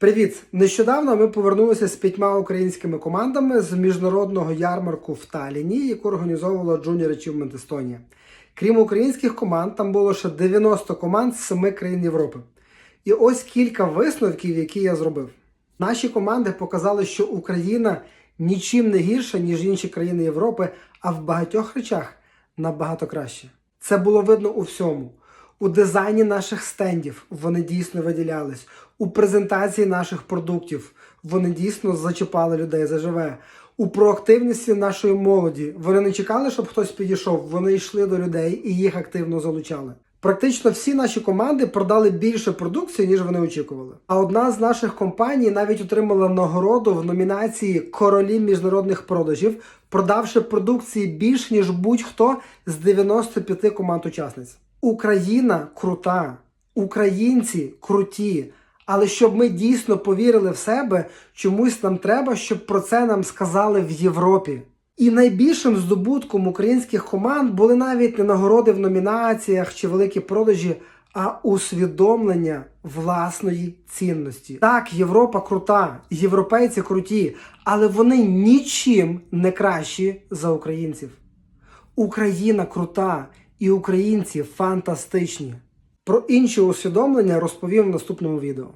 Привіт! Нещодавно ми повернулися з п'ятьма українськими командами з міжнародного ярмарку в Таліні, яку організовувала Junior Achievement Estonia. Крім українських команд, там було ще 90 команд з 7 країн Європи. І ось кілька висновків, які я зробив. Наші команди показали, що Україна нічим не гірша, ніж інші країни Європи, а в багатьох речах набагато краще. Це було видно у всьому. У дизайні наших стендів вони дійсно виділялись. У презентації наших продуктів вони дійсно зачіпали людей заживе. У проактивності нашої молоді вони не чекали, щоб хтось підійшов. Вони йшли до людей і їх активно залучали. Практично всі наші команди продали більше продукції, ніж вони очікували. А одна з наших компаній навіть отримала нагороду в номінації Королі міжнародних продажів, продавши продукції більш ніж будь-хто з 95 команд учасниць. Україна крута, українці круті. Але щоб ми дійсно повірили в себе, чомусь нам треба, щоб про це нам сказали в Європі. І найбільшим здобутком українських команд були навіть не нагороди в номінаціях чи великі продажі, а усвідомлення власної цінності. Так, Європа крута, європейці круті, але вони нічим не кращі за українців. Україна крута і українці фантастичні. Про інші усвідомлення розповім в наступному відео.